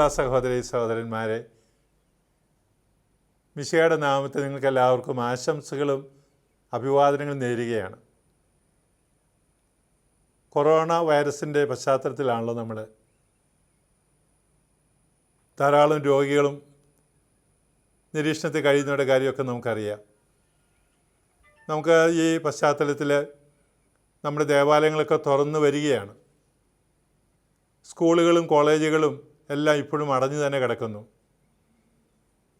പ്രിയമുള്ള സഹോദരി സഹോദരന്മാരെ മിശയുടെ നാമത്തിൽ നിങ്ങൾക്ക് എല്ലാവർക്കും ആശംസകളും അഭിവാദനങ്ങളും നേരുകയാണ്. കൊറോണ വൈറസിന്റെ പശ്ചാത്തലത്തിലാണല്ലോ നമ്മൾ ധാരാളം രോഗികളും നിരീക്ഷണത്തിൽ കഴിയുന്നവരുടെ കാര്യമൊക്കെ നമുക്കറിയാം. നമുക്ക് ഈ പശ്ചാത്തലത്തിൽ നമ്മുടെ ദേവാലയങ്ങളൊക്കെ തുറന്നു വരികയാണ്. സ്കൂളുകളും കോളേജുകളും എല്ലാം ഇപ്പോഴും അടഞ്ഞു തന്നെ കിടക്കുന്നു.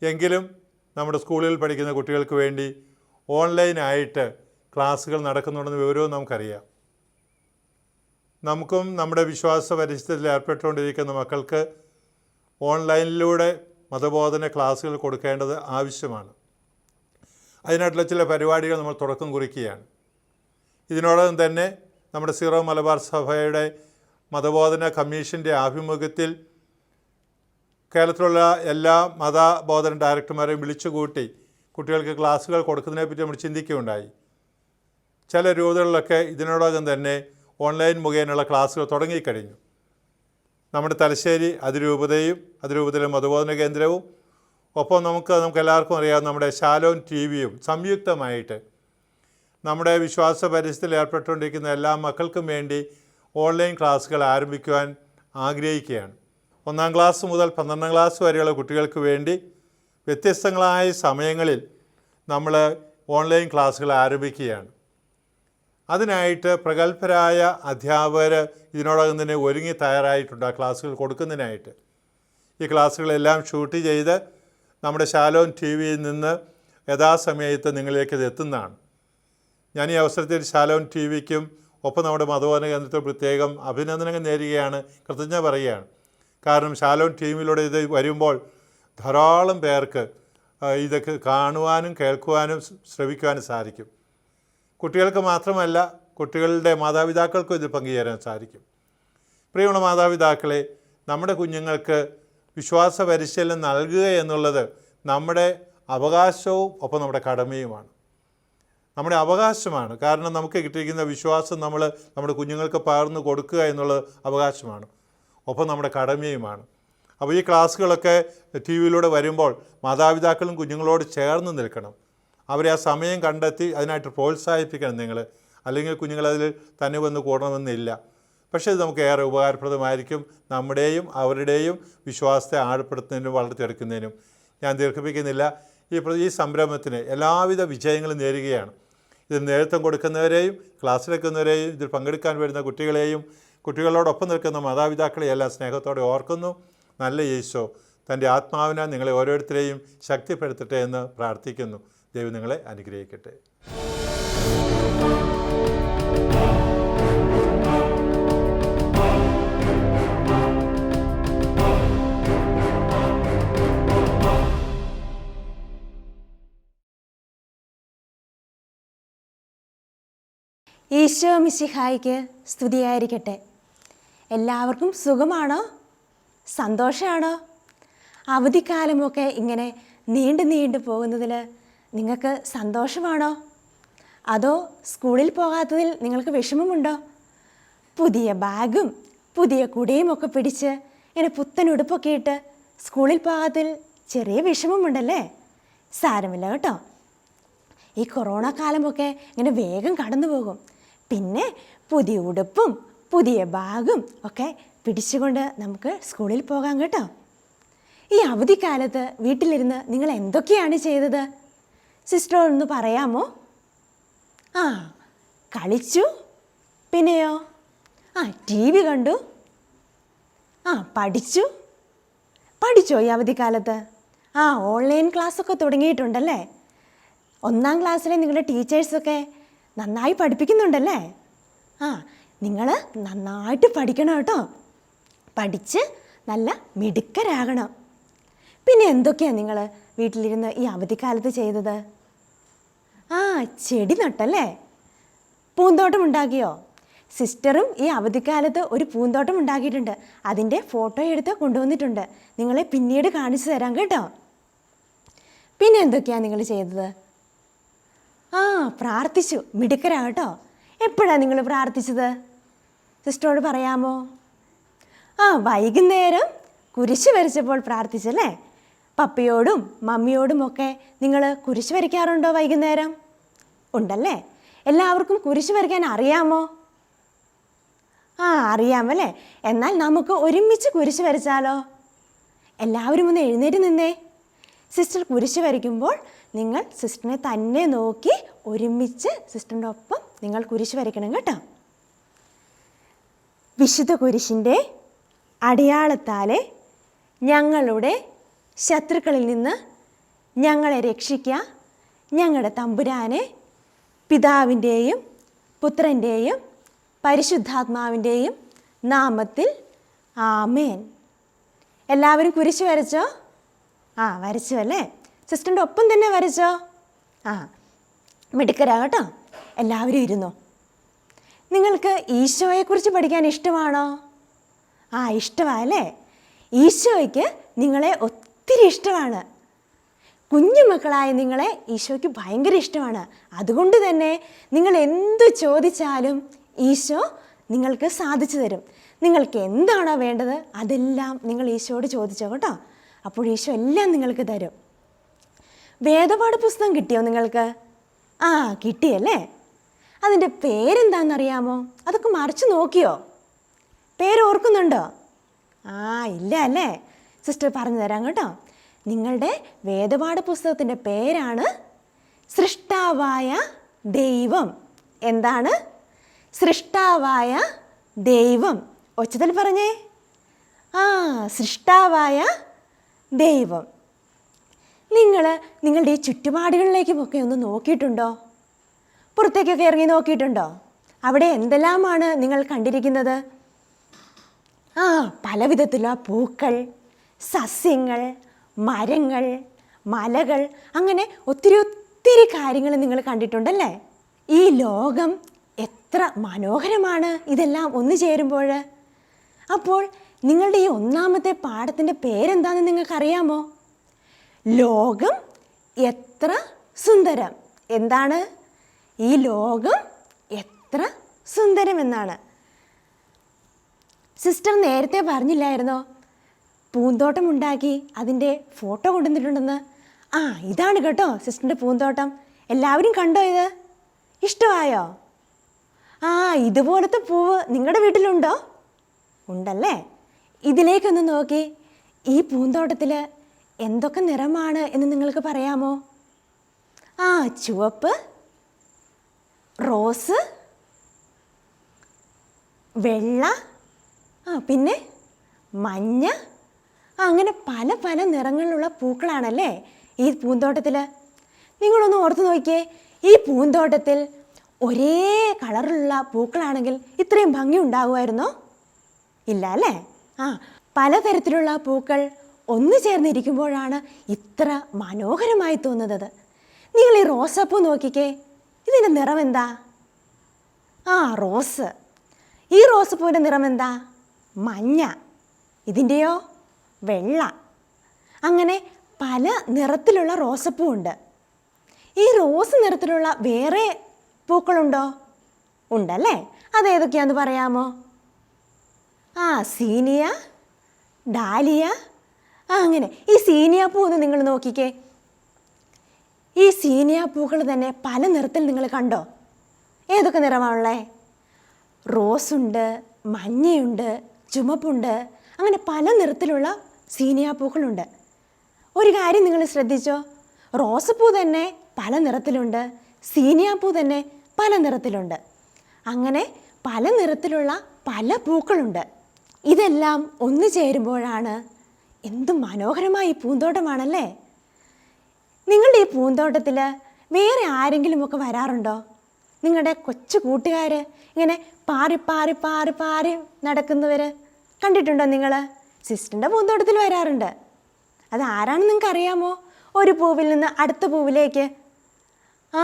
എങ്കിലും നമ്മുടെ സ്കൂളിൽ പഠിക്കുന്ന കുട്ടികൾക്ക് വേണ്ടി ഓൺലൈനായിട്ട് ക്ലാസ്സുകൾ നടക്കുന്നുണ്ടെന്ന് വിവരവും നമുക്കറിയാം. നമുക്കും നമ്മുടെ വിശ്വാസ പരിസ്ഥിതിയിൽ ഏർപ്പെട്ടുകൊണ്ടിരിക്കുന്ന മക്കൾക്ക് ഓൺലൈനിലൂടെ മതബോധന ക്ലാസ്സുകൾ കൊടുക്കേണ്ടത് ആവശ്യമാണ്. അതിനായിട്ടുള്ള ചില പരിപാടികൾ നമ്മൾ തുടക്കം കുറിക്കുകയാണ്. ഇതിനോടകം തന്നെ നമ്മുടെ സീറോ മലബാർ സഭയുടെ മതബോധന കമ്മീഷന്റെ ആഭിമുഖ്യത്തിൽ കേരളത്തിലുള്ള എല്ലാ മതബോധന ഡയറക്ടർമാരെയും വിളിച്ചുകൂട്ടി കുട്ടികൾക്ക് ക്ലാസ്സുകൾ കൊടുക്കുന്നതിനെപ്പറ്റി നമ്മൾ ചിന്തിക്കുകയുണ്ടായി. ചില രൂപതകളിലൊക്കെ ഇതിനോടകം തന്നെ ഓൺലൈൻ മുഖേനയുള്ള ക്ലാസ്സുകൾ തുടങ്ങിക്കഴിഞ്ഞു. നമ്മുടെ തലശ്ശേരി അതിരൂപതയും അതിരൂപതയിലെ മതബോധന കേന്ദ്രവും ഒപ്പം നമുക്ക് നമുക്ക് എല്ലാവർക്കും അറിയാം നമ്മുടെ ശാലോൻ ടി വിയും സംയുക്തമായിട്ട് നമ്മുടെ വിശ്വാസ പരിസ്ഥിതിയിൽ ഏർപ്പെട്ടുകൊണ്ടിരിക്കുന്ന എല്ലാ മക്കൾക്കും വേണ്ടി ഓൺലൈൻ ക്ലാസ്സുകൾ ആരംഭിക്കുവാൻ ആഗ്രഹിക്കുകയാണ്. ഒന്നാം ക്ലാസ് മുതൽ പന്ത്രണ്ടാം ക്ലാസ് വരെയുള്ള കുട്ടികൾക്ക് വേണ്ടി വ്യത്യസ്തങ്ങളായ സമയങ്ങളിൽ നമ്മൾ ഓൺലൈൻ ക്ലാസ്സുകൾ ആരംഭിക്കുകയാണ്. അതിനായിട്ട് പ്രഗത്ഭരായ അധ്യാപകർ ഇതിനോടകം തന്നെ ഒരുങ്ങി തയ്യാറായിട്ടുണ്ട് ആ ക്ലാസ്സുകൾ കൊടുക്കുന്നതിനായിട്ട്. ഈ ക്ലാസ്സുകളെല്ലാം ഷൂട്ട് ചെയ്ത് നമ്മുടെ ശാലോൻ ടി വിയിൽ നിന്ന് യഥാസമയത്ത് നിങ്ങളിലേക്ക് ഇത് എത്തുന്നതാണ്. ഞാൻ ഈ അവസരത്തിൽ ശാലോൻ ടി വിക്കും ഒപ്പം നമ്മുടെ മതബോധന കേന്ദ്രത്തിൽ പ്രത്യേകം അഭിനന്ദനങ്ങൾ നേരുകയാണ് കൃതജ്ഞ പറയുകയാണ്. കാരണം ശാലോൻ ടീമിലൂടെ ഇത് വരുമ്പോൾ ധാരാളം പേർക്ക് ഇതൊക്കെ കാണുവാനും കേൾക്കുവാനും ശ്രവിക്കുവാനും സാധിക്കും. കുട്ടികൾക്ക് മാത്രമല്ല കുട്ടികളുടെ മാതാപിതാക്കൾക്കും ഇത് പങ്കുചേരാൻ സാധിക്കും. പ്രിയമുള്ള മാതാപിതാക്കളെ നമ്മുടെ കുഞ്ഞുങ്ങൾക്ക് വിശ്വാസ പരിശീലനം നൽകുക എന്നുള്ളത് നമ്മുടെ അവകാശവും ഒപ്പം നമ്മുടെ കടമയുമാണ്. നമ്മുടെ അവകാശമാണ്. കാരണം നമുക്ക് കിട്ടിയിരിക്കുന്ന വിശ്വാസം നമ്മൾ നമ്മുടെ കുഞ്ഞുങ്ങൾക്ക് പകർന്നു കൊടുക്കുക എന്നുള്ളത് അവകാശമാണ്. ഒപ്പം നമ്മുടെ കടമയുമാണ്. അപ്പോൾ ഈ ക്ലാസ്സുകളൊക്കെ ടി വിയിലൂടെ വരുമ്പോൾ മാതാപിതാക്കളും കുഞ്ഞുങ്ങളോട് ചേർന്ന് നിൽക്കണം. അവരെ ആ സമയം കണ്ടെത്തി അതിനായിട്ട് പ്രോത്സാഹിപ്പിക്കണം നിങ്ങൾ. അല്ലെങ്കിൽ കുഞ്ഞുങ്ങളതിൽ തന്നെ വന്ന് കൂടണമെന്നില്ല. പക്ഷേ ഇത് നമുക്ക് ഏറെ ഉപകാരപ്രദമായിരിക്കും നമ്മുടെയും അവരുടെയും വിശ്വാസത്തെ ആഴപ്പെടുത്തുന്നതിനും വളർത്തിയെടുക്കുന്നതിനും. ഞാൻ ദീർഘിപ്പിക്കുന്നില്ല. ഈ ഈ സംരംഭത്തിന് എല്ലാവിധ വിജയങ്ങളും നേരുകയാണ്. ഇത് നേതൃത്വം കൊടുക്കുന്നവരെയും ക്ലാസ്സിലെടുക്കുന്നവരെയും ഇതിൽ പങ്കെടുക്കാൻ വരുന്ന കുട്ടികളെയും കുട്ടികളോടൊപ്പം നിൽക്കുന്ന മാതാപിതാക്കളെയെല്ലാം സ്നേഹത്തോടെ ഓർക്കുന്നു. നല്ല യേശോ തന്റെ ആത്മാവിനാൽ നിങ്ങളെ ഓരോരുത്തരെയും ശക്തിപ്പെടുത്തട്ടെ എന്ന് പ്രാർത്ഥിക്കുന്നു. ദൈവം നിങ്ങളെ അനുഗ്രഹിക്കട്ടെ. ഈശോ മിശിഹായിക്ക് സ്തുതിയായിരിക്കട്ടെ. എല്ലാവർക്കും സുഖമാണോ? സന്തോഷമാണോ അവധിക്കാലമൊക്കെ ഇങ്ങനെ നീണ്ടു നീണ്ടു പോകുന്നതിൽ നിങ്ങൾക്ക് സന്തോഷമാണോ? അതോ സ്കൂളിൽ പോകാത്തതിൽ നിങ്ങൾക്ക് വിഷമമുണ്ടോ? പുതിയ ബാഗും പുതിയ കുടയും ഒക്കെ പിടിച്ച് ഇങ്ങനെ പുത്തൻ ഉടുപ്പൊക്കെ ഇട്ട് സ്കൂളിൽ പോകാത്തതിൽ ചെറിയ വിഷമമുണ്ടല്ലേ? സാരമില്ല കേട്ടോ. ഈ കൊറോണ കാലമൊക്കെ ഇങ്ങനെ വേഗം കടന്നു പോകും പിന്നെ പുതിയ ഉടുപ്പും പുതിയ ബാഗും ഒക്കെ പിടിച്ചുകൊണ്ട് നമുക്ക് സ്കൂളിൽ പോകാം കേട്ടോ. ഈ അവധിക്കാലത്ത് വീട്ടിലിരുന്ന് നിങ്ങൾ എന്തൊക്കെയാണ് ചെയ്തത്? സിസ്റ്ററോടൊന്ന് പറയാമോ? ആ കളിച്ചു? പിന്നെയോ? ആ ടി വി കണ്ടു? ആ പഠിച്ചു? പഠിച്ചോ ഈ അവധിക്കാലത്ത് ആ ഓൺലൈൻ ക്ലാസ്സൊക്കെ തുടങ്ങിയിട്ടുണ്ടല്ലേ? ഒന്നാം ക്ലാസ്സിലെ നിങ്ങളുടെ ടീച്ചേഴ്സൊക്കെ നന്നായി പഠിപ്പിക്കുന്നുണ്ടല്ലേ? ആ നിങ്ങൾ നന്നായിട്ട് പഠിക്കണം കേട്ടോ. പഠിച്ച് നല്ല മിടുക്കരാകണം. പിന്നെ എന്തൊക്കെയാണ് നിങ്ങൾ വീട്ടിലിരുന്ന് ഈ അവധിക്കാലത്ത് ചെയ്തത്? ആ ചെടി നട്ടല്ലേ? പൂന്തോട്ടം ഉണ്ടാക്കിയോ? സിസ്റ്ററും ഈ അവധിക്കാലത്ത് ഒരു പൂന്തോട്ടം ഉണ്ടാക്കിയിട്ടുണ്ട്. അതിന്റെ ഫോട്ടോ എടുത്ത് കൊണ്ടുവന്നിട്ടുണ്ട്. നിങ്ങളെ പിന്നീട് കാണിച്ചു തരാം കേട്ടോ. പിന്നെ എന്തൊക്കെയാണ് നിങ്ങൾ ചെയ്തത്? ആ പ്രാർത്ഥിച്ചു. മിടുക്കരാ കേട്ടോ. എപ്പോഴാണ് നിങ്ങൾ പ്രാർത്ഥിച്ചത്? സിസ്റ്ററോട് പറയാമോ? ആ വൈകുന്നേരം കുരിശ് വരച്ചപ്പോൾ പ്രാർത്ഥിച്ചല്ലേ? പപ്പയോടും മമ്മിയോടും ഒക്കെ നിങ്ങൾ കുരിശ് വരയ്ക്കാറുണ്ടോ വൈകുന്നേരം? ഉണ്ടല്ലേ? എല്ലാവർക്കും കുരിശ് വരയ്ക്കാൻ അറിയാമോ? ആ അറിയാമല്ലേ? എന്നാൽ നമുക്ക് ഒരുമിച്ച് കുരിശ് വരച്ചാലോ? എല്ലാവരും ഒന്ന് എഴുന്നേറ്റ് നിന്നേ. സിസ്റ്റർ കുരിശ് വരയ്ക്കുമ്പോൾ നിങ്ങൾ സിസ്റ്ററിനെ തന്നെ നോക്കി ഒരുമിച്ച് സിസ്റ്ററിന്റെ ഒപ്പം നിങ്ങൾ കുരിശ് വരയ്ക്കണം കേട്ടോ. വിശുദ്ധ കുരിശിന്റെ അടയാളത്താലെ ഞങ്ങളുടെ ശത്രുക്കളിൽ നിന്ന് ഞങ്ങളെ രക്ഷിക്കുക ഞങ്ങളുടെ തമ്പുരാനെ പിതാവിന്റെയും പുത്രന്റെയും പരിശുദ്ധാത്മാവിന്റെയും നാമത്തിൽ ആമേൻ. എല്ലാവരും കുരിശ് വരച്ചോ? ആ വരച്ചു അല്ലേ? സിസ്റ്ററിന്റെ ഒപ്പം തന്നെ വരച്ചോ? ആ മിടുക്കരാ കേട്ടോ. എല്ലാവരും ഇരുന്നോ? നിങ്ങൾക്ക് ഈശോയെക്കുറിച്ച് പഠിക്കാൻ ഇഷ്ടമാണോ? ആ ഇഷ്ടമാല്ലേ ഈശോയ്ക്ക് നിങ്ങളെ ഒത്തിരി ഇഷ്ടമാണ്. കുഞ്ഞു മക്കളായ നിങ്ങളെ ഈശോയ്ക്ക് ഭയങ്കര ഇഷ്ടമാണ്. അതുകൊണ്ട് തന്നെ നിങ്ങൾ എന്തു ചോദിച്ചാലും ഈശോ നിങ്ങൾക്ക് സാധിച്ചു തരും. നിങ്ങൾക്ക് എന്താണോ വേണ്ടത് അതെല്ലാം നിങ്ങൾ ഈശോയോട് ചോദിച്ചോ കേട്ടോ. അപ്പോൾ ഈശോ എല്ലാം നിങ്ങൾക്ക് തരും. വേദപാഠ പുസ്തകം കിട്ടിയോ നിങ്ങൾക്ക്? ആ കിട്ടിയല്ലേ? അതിന്റെ പേരെന്താണെന്നറിയാമോ അതൊക്കെ മറിച്ച് നോക്കിയോ? പേര് ഓർക്കുന്നുണ്ടോ ആ ഇല്ല അല്ലേ? സിസ്റ്റർ പറഞ്ഞു തരാം കേട്ടോ. നിങ്ങളുടെ വേദപാഠ പുസ്തകത്തിന്റെ പേരാണ് സൃഷ്ടാവായ ദൈവം. എന്താണ്? സൃഷ്ടാവായ ദൈവം. ഒച്ചത്തിൽ പറഞ്ഞേ. ആ സൃഷ്ടാവായ ദൈവം. നിങ്ങൾ നിങ്ങളുടെ ഈ ചുറ്റുപാടുകളിലേക്കുമൊക്കെ ഒന്ന് നോക്കിയിട്ടുണ്ടോ? പുറത്തേക്കൊക്കെ ഇറങ്ങി നോക്കിയിട്ടുണ്ടോ? അവിടെ എന്തെല്ലാമാണ് നിങ്ങൾ കണ്ടിരിക്കുന്നത്? ആ പല വിധത്തിലുള്ള പൂക്കൾ സസ്യങ്ങൾ മരങ്ങൾ മലകൾ അങ്ങനെ ഒത്തിരി ഒത്തിരി കാര്യങ്ങൾ നിങ്ങൾ കണ്ടിട്ടുണ്ടല്ലേ? ഈ ലോകം എത്ര മനോഹരമാണ് ഇതെല്ലാം ഒന്നു ചേരുമ്പോൾ. അപ്പോൾ നിങ്ങളുടെ ഈ ഒന്നാമത്തെ പാഠത്തിന്റെ പേരെന്താണെന്ന് നിങ്ങൾക്കറിയാമോ? ലോകം എത്ര സുന്ദരം. എന്താണ്? ഈ ലോകം എത്ര സുന്ദരമെന്നാണ്. സിസ്റ്റർ നേരത്തെ പറഞ്ഞില്ലായിരുന്നോ? പൂന്തോട്ടം ഉണ്ടാക്കി അതിന്റെ ഫോട്ടോ കൊണ്ടുവന്നിട്ടുണ്ടെന്ന്. ആ ഇതാണ് കേട്ടോ സിസ്റ്ററിന്റെ പൂന്തോട്ടം. എല്ലാവരും കണ്ടോ ഇത്? ഇഷ്ടമായോ? ആ ഇതുപോലത്തെ പൂവ് നിങ്ങളുടെ വീട്ടിലുണ്ടോ? ഉണ്ടല്ലേ? ഇതിലേക്കൊന്ന് നോക്കി. ഈ പൂന്തോട്ടത്തിൽ എന്തൊക്കെ നിറമാണ് എന്ന് നിങ്ങൾക്ക് പറയാമോ? ആ ചുവപ്പ് റോസ് വെള്ള ആ പിന്നെ മഞ്ഞ അങ്ങനെ പല പല നിറങ്ങളിലുള്ള പൂക്കളാണല്ലേ ഈ പൂന്തോട്ടത്തിൽ. നിങ്ങളൊന്ന് ഓർത്ത് നോക്കിയേ ഈ പൂന്തോട്ടത്തിൽ ഒരേ കളറിലുള്ള പൂക്കളാണെങ്കിൽ ഇത്രയും ഭംഗി ഉണ്ടാകുമായിരുന്നോ ഇല്ല അല്ലേ? ആ പലതരത്തിലുള്ള പൂക്കൾ ഒന്നു ചേർന്നിരിക്കുമ്പോഴാണ് ഇത്ര മനോഹരമായി തോന്നുന്നത്. നിങ്ങൾ ഈ റോസാപ്പൂ നോക്കിക്കേ ഇതിന്റെ നിറം എന്താ ആ റോസ്. ഈ റോസപ്പൂവിന്റെ നിറം എന്താ മഞ്ഞ. ഇതിന്റെയോ വെള്ള. അങ്ങനെ പല നിറത്തിലുള്ള റോസപ്പൂ ഉണ്ട് ഈ റോസ് നിറത്തിലുള്ള വേറെ പൂക്കളുണ്ടോ? ഉണ്ടല്ലേ? അതേതൊക്കെയാന്ന് പറയാമോ? ആ സീനിയ ഡാലിയ. അങ്ങനെ. ഈ സീനിയ പൂ ഒന്ന് നിങ്ങൾ നോക്കിക്കേ. ഈ സീനിയ പൂക്കൾ തന്നെ പല നിറത്തിൽ നിങ്ങൾ കണ്ടോ? ഏതൊക്കെ നിറമാണുള്ളേ? റോസുണ്ട് മഞ്ഞയുണ്ട് ചുമപ്പുണ്ട് അങ്ങനെ പല നിറത്തിലുള്ള സീനിയ പൂക്കളുണ്ട്. ഒരു കാര്യം നിങ്ങൾ ശ്രദ്ധിച്ചോ? റോസപ്പൂ തന്നെ പല നിറത്തിലുണ്ട് പൂ തന്നെ പല നിറത്തിലുണ്ട്. അങ്ങനെ പല നിറത്തിലുള്ള പല പൂക്കളുണ്ട്. ഇതെല്ലാം ഒന്നു ചേരുമ്പോഴാണ് എന്ത് മനോഹരമായി പൂന്തോട്ടമാണല്ലേ? നിങ്ങളുടെ ഈ പൂന്തോട്ടത്തിൽ വേറെ ആരെങ്കിലുമൊക്കെ വരാറുണ്ടോ? നിങ്ങളുടെ കൊച്ചു കൂട്ടുകാർ ഇങ്ങനെ പാറി പാറി പാറി പാറി നടക്കുന്നവർ കണ്ടിട്ടുണ്ടോ നിങ്ങൾ സിസ്റ്ററിന്റെ പൂന്തോട്ടത്തിൽ വരാറുണ്ട്. അത് ആരാണെന്ന് നിങ്ങൾക്ക് അറിയാമോ? ഒരു പൂവിൽ നിന്ന് അടുത്ത പൂവിലേക്ക്. ആ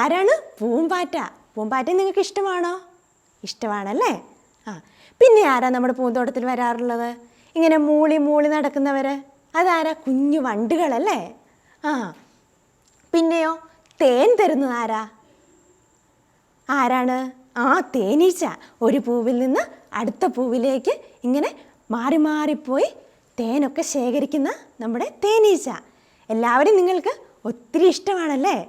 ആരാണ്? പൂമ്പാറ്റ. പൂമ്പാറ്റ നിങ്ങൾക്ക് ഇഷ്ടമാണോ? ഇഷ്ടമാണല്ലേ? ആ പിന്നെ ആരാ നമ്മുടെ പൂന്തോട്ടത്തിൽ വരാറുള്ളത്? ഇങ്ങനെ മൂളി മൂളി നടക്കുന്നവർ അതാരാ? കുഞ്ഞു വണ്ടുകളല്ലേ? ആ തേൻ തരുന്നത് ആരാ? ആരാണ്? ആ തേനീച്ച. ഒരു പൂവിൽ നിന്ന് അടുത്ത പൂവിലേക്ക് ഇങ്ങനെ മാറി മാറിപ്പോയി തേനൊക്കെ ശേഖരിക്കുന്ന നമ്മുടെ തേനീച്ച. എല്ലാവരും നിങ്ങൾക്ക് ഒത്തിരി ഇഷ്ടമാണല്ലേ?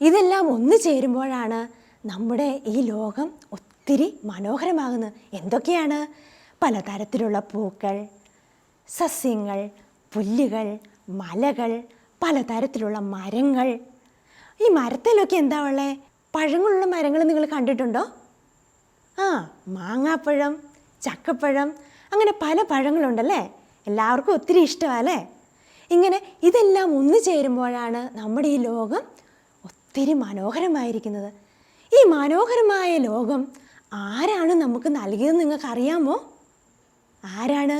ഇതെല്ലാം ഒന്ന് ചേരുമ്പോഴാണ് നമ്മുടെ ഈ ലോകം ഒത്തിരി മനോഹരമാകുന്നത്. എന്തൊക്കെയാണ്? പലതരത്തിലുള്ള പൂക്കൾ സസ്യങ്ങൾ പുല്ലുകൾ മലകൾ പലതരത്തിലുള്ള മരങ്ങൾ ഈ മരത്തിലൊക്കെ എന്താ ഉള്ളേ? പഴങ്ങളുള്ള മരങ്ങൾ നിങ്ങൾ കണ്ടിട്ടുണ്ടോ? ആ മാങ്ങാപ്പഴം ചക്കപ്പഴം അങ്ങനെ പല പഴങ്ങളുണ്ടല്ലേ? എല്ലാവർക്കും ഒത്തിരി ഇഷ്ടമല്ലേ? ഇങ്ങനെ ഇതെല്ലാം ഒന്നു ചേരുമ്പോഴാണ് നമ്മുടെ ഈ ലോകം ഒത്തിരി മനോഹരമായിരിക്കുന്നത്. ഈ മനോഹരമായ ലോകം ആരാണ് നമുക്ക് നൽകിയത് നിങ്ങൾക്കറിയാമോ ആരാണ്?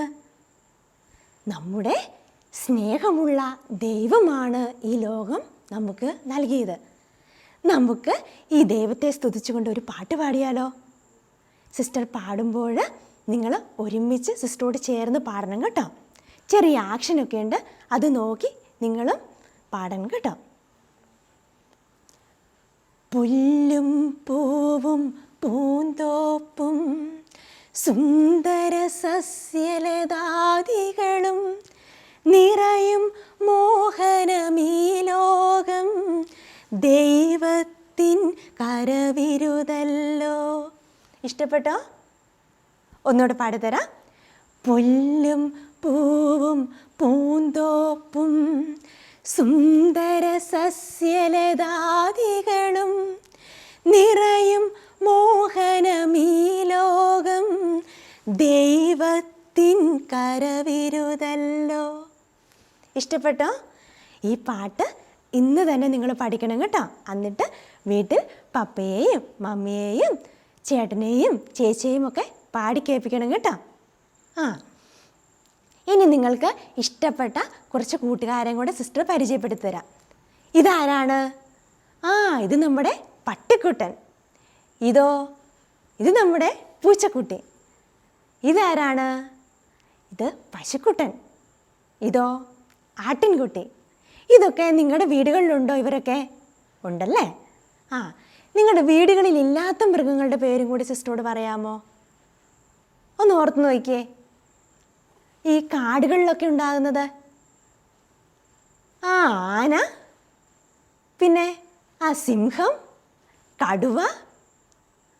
നമ്മുടെ സ്നേഹമുള്ള ദൈവമാണ് ഈ ലോകം. നമുക്ക് നൽകിയത്. നമുക്ക് ഈ ദൈവത്തെ സ്തുതിച്ചുകൊണ്ട് ഒരു പാട്ട് പാടിയാലോ? സിസ്റ്റർ പാടുമ്പോൾ നിങ്ങൾ ഒരുമിച്ച് സിസ്റ്ററോട് ചേർന്ന് പാടണം കേട്ടോ. ചെറിയ ആക്ഷനൊക്കെ ഉണ്ട്. അത് നോക്കി നിങ്ങളും പാടണം കേട്ടോ. പുല്ലും പൂവും പൂന്തോപ്പും സുന്ദര സസ്യലതാദികളും നിറയും മോഹനമീ ലോകം ദൈവത്തിൻ കരവിരുതല്ലോ. ഇഷ്ടപ്പെട്ടോ? ഒന്നുകൂടെ പാടിത്തരാം. പുല്ലും പൂവും പൂന്തോപ്പും സുന്ദര സസ്യലതാദികളും നിറയും മോഹനമീ ലോകം ദൈവത്തിൻ കരവിരുതല്ലോ ഇഷ്ടപ്പെട്ടോ? ഈ പാട്ട് ഇന്ന് തന്നെ നിങ്ങൾ പഠിക്കണം കേട്ടോ. എന്നിട്ട് വീട്ടിൽ പപ്പയെയും മമ്മിയെയും ചേട്ടനെയും ചേച്ചിയെയും ഒക്കെ പാടി കേൾപ്പിക്കണം കേട്ടോ. ആ. ഇനി നിങ്ങൾക്ക് ഇഷ്ടപ്പെട്ട കുറച്ച് കൂട്ടുകാരെയും കൂടെ സിസ്റ്റർ പരിചയപ്പെടുത്തി തരാം ഇതാരാണ്? ആ ഇത് നമ്മുടെ പട്ടിക്കുട്ടൻ. ഇതോ ഇത് നമ്മുടെ പൂച്ചക്കുട്ടി. ഇതാരാണ്? ഇത് പശുക്കുട്ടൻ. ഇതോ ആട്ടിൻകുട്ടി. ഇതൊക്കെ നിങ്ങളുടെ വീടുകളിലുണ്ടോ ഇവരൊക്കെ? ഉണ്ടല്ലേ? ആ നിങ്ങളുടെ വീടുകളിൽ ഇല്ലാത്ത മൃഗങ്ങളുടെ പേരും കൂടി സിസ്റ്ററോട് പറയാമോ? ഒന്ന് ഓർത്ത് നോക്കിയേ. ഈ കാടുകളിലൊക്കെ ഉണ്ടാകുന്നത്? ആ ആന. പിന്നെ ആ സിംഹം കടുവ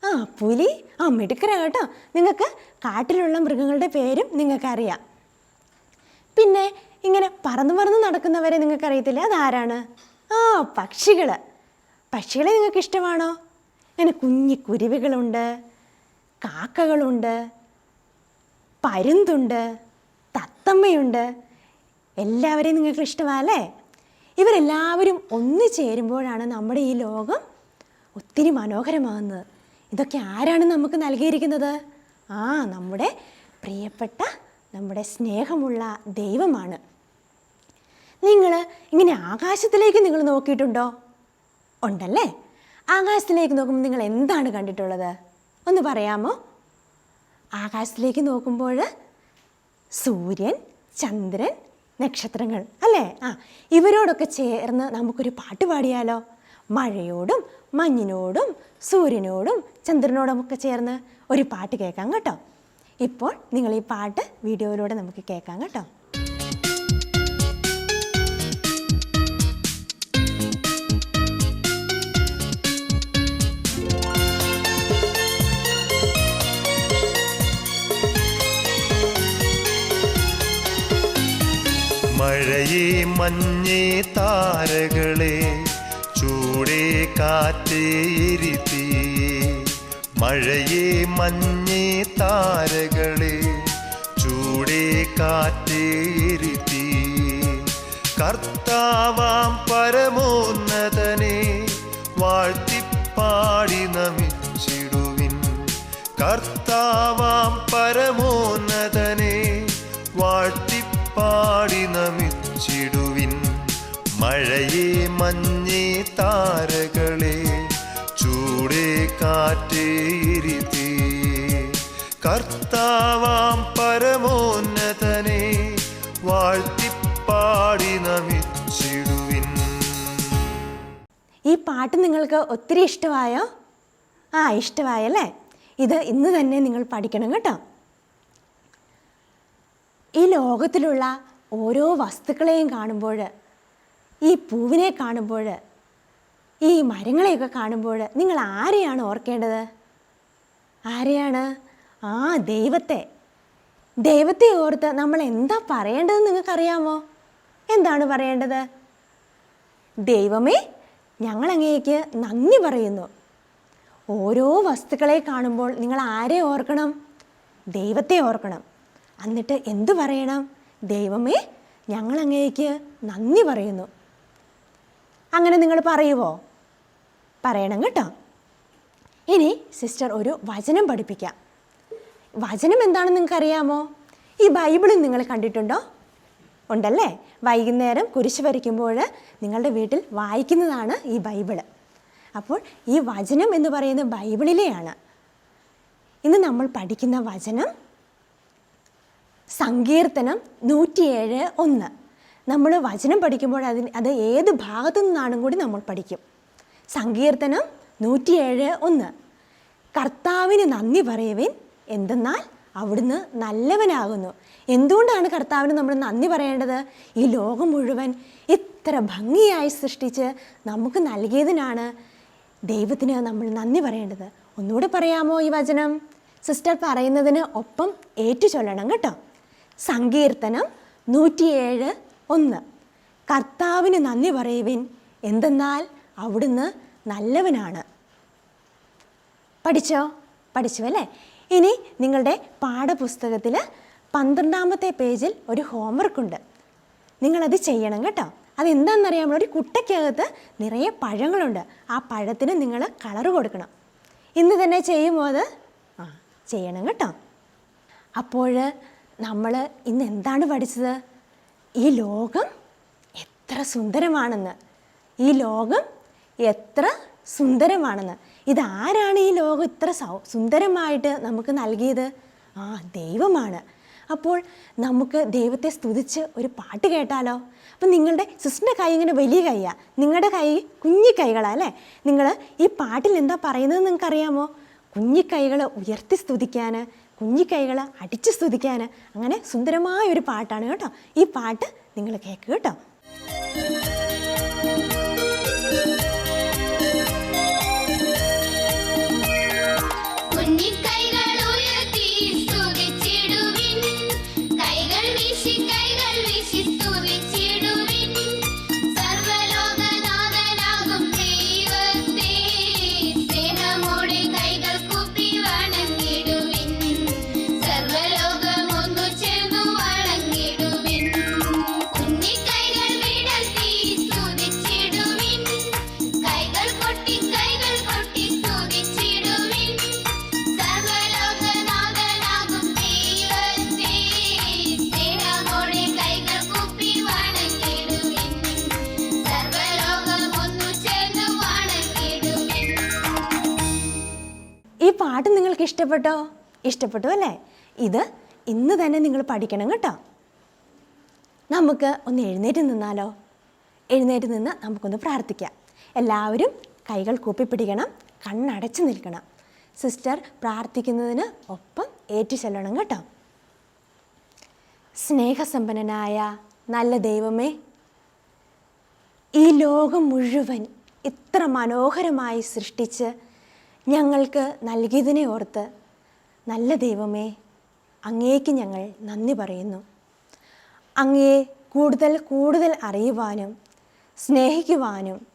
ആ പുലി ആ മിടുക്കര കേട്ടോ. നിങ്ങൾക്ക് കാട്ടിലുള്ള മൃഗങ്ങളുടെ പേരും നിങ്ങൾക്കറിയാം. പിന്നെ ഇങ്ങനെ പറന്ന് പറന്ന് നടക്കുന്നവരെ നിങ്ങൾക്കറിയത്തില്ല? അതാരാണ്? ആ പക്ഷികൾ പക്ഷികളെ നിങ്ങൾക്ക് ഇഷ്ടമാണോ അങ്ങനെ കുഞ്ഞി കുരുവികളുണ്ട് കാക്കകളുണ്ട് പരുന്തുണ്ട് തത്തമ്മയുണ്ട്. എല്ലാവരെയും നിങ്ങൾക്ക് ഇഷ്ടമാല്ലേ ഇവരെല്ലാവരും ഒന്നു ചേരുമ്പോഴാണ് നമ്മുടെ ഈ ലോകം ഒത്തിരി മനോഹരമാകുന്നത്. ഇതൊക്കെ ആരാണ് നമുക്ക് നൽകിയിരിക്കുന്നത്? ആ നമ്മുടെ പ്രിയപ്പെട്ട നമ്മുടെ സ്നേഹമുള്ള ദൈവമാണ്. നിങ്ങൾ ഇങ്ങനെ ആകാശത്തിലേക്ക് നിങ്ങൾ നോക്കിയിട്ടുണ്ടോ? ഉണ്ടല്ലേ? ആകാശത്തിലേക്ക് നോക്കുമ്പോൾ നിങ്ങൾ എന്താണ് കണ്ടിട്ടുള്ളത്? ഒന്ന് പറയാമോ? ആകാശത്തിലേക്ക് നോക്കുമ്പോൾ സൂര്യൻ ചന്ദ്രൻ നക്ഷത്രങ്ങൾ അല്ലേ? ആ ഇവരോടൊക്കെ ചേർന്ന് നമുക്കൊരു പാട്ട് പാടിയാലോ? മഴയോടും മഞ്ഞിനോടും സൂര്യനോടും ചന്ദ്രനോടും ഒക്കെ ചേർന്ന് ഒരു പാട്ട് കേൾക്കാം കേട്ടോ. ഇപ്പോൾ നിങ്ങൾ ഈ പാട്ട് വീഡിയോയിലൂടെ നമുക്ക് കേൾക്കാം കേട്ടോ. മഞ്ഞേ താരകളെ ചൂടേ കാറ്റേ എരിതീയേ മഴയേ മഞ്ഞേ താരകളെ ചൂടേ കാറ്റേ എരിതീയേ കർത്താവാം പരമോന്നതനെ വാഴ്ത്തിപ്പാടി നമിച്ചിടുവിൻ. കർത്താവാം പരമോന്നതനെ മഴയേ മഞ്ഞേ താരകളെ ചൂടേ കാറ്റേ എരിതീയേ കർത്താവാം പരമോന്നതനെ വാഴ്ത്തിപ്പാടി നമിച്ചിടുവിൻ. ഈ പാട്ട് നിങ്ങൾക്ക് ഒത്തിരി ഇഷ്ടമായോ? ആ ഇഷ്ടമായല്ലേ? ഇത് ഇന്ന് തന്നെ നിങ്ങൾ പഠിക്കണം കേട്ടോ. ഈ ലോകത്തിലുള്ള ഓരോ വസ്തുക്കളെയും കാണുമ്പോൾ ഈ പൂവിനെ കാണുമ്പോൾ ഈ മരങ്ങളെയൊക്കെ കാണുമ്പോൾ നിങ്ങൾ ആരെയാണ് ഓർക്കേണ്ടത്? ആരെയാണ്? ആ ദൈവത്തെ. ദൈവത്തെ ഓർത്ത് നമ്മൾ എന്താ പറയേണ്ടതെന്ന് നിങ്ങൾക്കറിയാമോ? എന്താണ് പറയേണ്ടത്? ദൈവമേ ഞങ്ങളങ്ങേക്ക് നന്ദി പറയുന്നു. ഓരോ വസ്തുക്കളെ കാണുമ്പോൾ നിങ്ങൾ ആരെ ഓർക്കണം? ദൈവത്തെ ഓർക്കണം. എന്നിട്ട് എന്തു പറയണം? ദൈവമേ ഞങ്ങളങ്ങേക്ക് നന്ദി പറയുന്നു. അങ്ങനെ നിങ്ങൾ പറയുമോ പറയണം കേട്ടോ. ഇനി സിസ്റ്റർ ഒരു വചനം പഠിപ്പിക്കാം. വചനം എന്താണെന്ന് നിങ്ങൾക്ക് അറിയാമോ ഈ ബൈബിളും നിങ്ങൾ കണ്ടിട്ടുണ്ടോ? ഉണ്ടല്ലേ? വൈകുന്നേരം കുരിശ് വരയ്ക്കുമ്പോൾ നിങ്ങളുടെ വീട്ടിൽ വായിക്കുന്നതാണ് ഈ ബൈബിൾ അപ്പോൾ ഈ വചനം എന്ന് പറയുന്നത് ബൈബിളിലെയാണ്. ഇന്ന് നമ്മൾ പഠിക്കുന്ന വചനം സങ്കീർത്തനം നൂറ്റിയേഴ് ഒന്ന്. നമ്മൾ വചനം പഠിക്കുമ്പോൾ അതിന് അത് ഏത് ഭാഗത്തു നിന്നാണും കൂടി നമ്മൾ പഠിക്കും. സങ്കീർത്തനം നൂറ്റിയേഴ് ഒന്ന്. കർത്താവിന് നന്ദി പറയുവിൻ എന്തെന്നാൽ അവിടുന്ന് നല്ലവനാകുന്നു. എന്തുകൊണ്ടാണ് കർത്താവിന് നമ്മൾ നന്ദി പറയേണ്ടത്? ഈ ലോകം മുഴുവൻ ഇത്ര ഭംഗിയായി സൃഷ്ടിച്ച് നമുക്ക് നൽകിയതിനാണ് ദൈവത്തിന് നമ്മൾ നന്ദി പറയേണ്ടത്. ഒന്നുകൂടെ പറയാമോ ഈ വചനം? സിസ്റ്റർ പറയുന്നതിന് ഒപ്പം ഏറ്റു ചൊല്ലണം കേട്ടോ. സങ്കീർത്തനം നൂറ്റിയേഴ് ഒന്ന് കർത്താവിന് നന്ദി പറയുവിൻ. എന്തെന്നാൽ അവിടുന്ന് നല്ലവനാണ്. പഠിച്ചോ? പഠിച്ചു അല്ലേ? ഇനി നിങ്ങളുടെ പാഠപുസ്തകത്തിൽ പന്ത്രണ്ടാമത്തെ പേജിൽ ഒരു ഹോംവർക്ക് ഉണ്ട്. നിങ്ങളത് ചെയ്യണം കേട്ടോ. അതെന്താണെന്നറിയാമോ? ഒരു കുട്ടയ്ക്കകത്ത് നിറയെ പഴങ്ങളുണ്ട്. ആ പഴത്തിന് നിങ്ങൾ കളറ് കൊടുക്കണം. ഇന്ന് തന്നെ ചെയ്യുമോ അത്? ആ ചെയ്യണം കേട്ടോ. അപ്പോൾ നമ്മൾ ഇന്ന് എന്താണ് പഠിച്ചത്? ഈ ലോകം എത്ര സുന്ദരമാണെന്ന്. ഈ ലോകം എത്ര സുന്ദരമാണെന്ന്. ഇതാരാണ് ഈ ലോകം ഇത്ര സുന്ദരമായിട്ട് നമുക്ക് നൽകിയത്? ആ ദൈവമാണ്. അപ്പോൾ നമുക്ക് ദൈവത്തെ സ്തുതിച്ച് ഒരു പാട്ട് കേട്ടാലോ? അപ്പം നിങ്ങളുടെ സിസ്റ്ററിന്റെ കൈ ഇങ്ങനെ വലിയ കൈയാണ് നിങ്ങളുടെ കൈ കുഞ്ഞി കൈകളാണ് അല്ലേ? നിങ്ങൾ ഈ പാട്ടിൽ എന്താ പറയുന്നത് നിങ്ങൾക്കറിയാമോ? കുഞ്ഞിക്കൈകൾ ഉയർത്തി സ്തുതിക്കാൻ കുഞ്ഞിക്കൈകൾ അടിച്ച് സ്തുതിക്കാൻ അങ്ങനെ സുന്ദരമായ ഒരു പാട്ടാണ് കേട്ടോ. ഈ പാട്ട് നിങ്ങൾ കേൾക്കുക കേട്ടോ. പാട്ട് നിങ്ങൾക്ക് ഇഷ്ടപ്പെട്ടോ? ഇഷ്ടപ്പെട്ടു അല്ലേ? ഇത് ഇന്ന് തന്നെ നിങ്ങൾ പഠിക്കണം കേട്ടോ. നമുക്ക് ഒന്ന് എഴുന്നേറ്റ് നിന്നാലോ? എഴുന്നേറ്റ് നിന്ന് നമുക്കൊന്ന് പ്രാർത്ഥിക്കാം. എല്ലാവരും കൈകൾ കൂപ്പിപ്പിടിക്കണം കണ്ണടച്ച് നിൽക്കണം. സിസ്റ്റർ പ്രാർത്ഥിക്കുന്നതിന് ഒപ്പം ഏറ്റു ചെല്ലണം കേട്ടോ. സ്നേഹസമ്പന്നനായ നല്ല ദൈവമേ ഈ ലോകം മുഴുവൻ ഇത്ര മനോഹരമായി സൃഷ്ടിച്ച് ഞങ്ങൾക്ക് നൽകിയതിനെ ഓർത്ത് നല്ല ദൈവമേ അങ്ങേക്ക് ഞങ്ങൾ നന്ദി പറയുന്നു. അങ്ങയെ കൂടുതൽ കൂടുതൽ അറിയുവാനും സ്നേഹിക്കുവാനും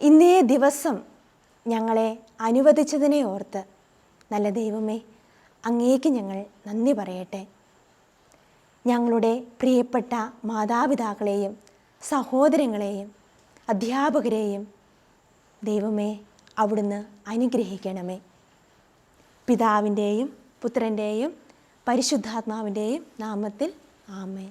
ഇന്നേ ദിവസം ഞങ്ങളെ അനുവദിച്ചതിനെ ഓർത്ത് നല്ല ദൈവമേ അങ്ങേക്ക് ഞങ്ങൾ നന്ദി പറയട്ടെ. ഞങ്ങളുടെ പ്രിയപ്പെട്ട മാതാപിതാക്കളെയും സഹോദരങ്ങളെയും അധ്യാപകരെയും ദൈവമേ അവിടുന്ന് അനുഗ്രഹിക്കണമേ. പിതാവിന്റെയും പുത്രന്റെയും പരിശുദ്ധാത്മാവിന്റെയും നാമത്തിൽ ആമേൻ.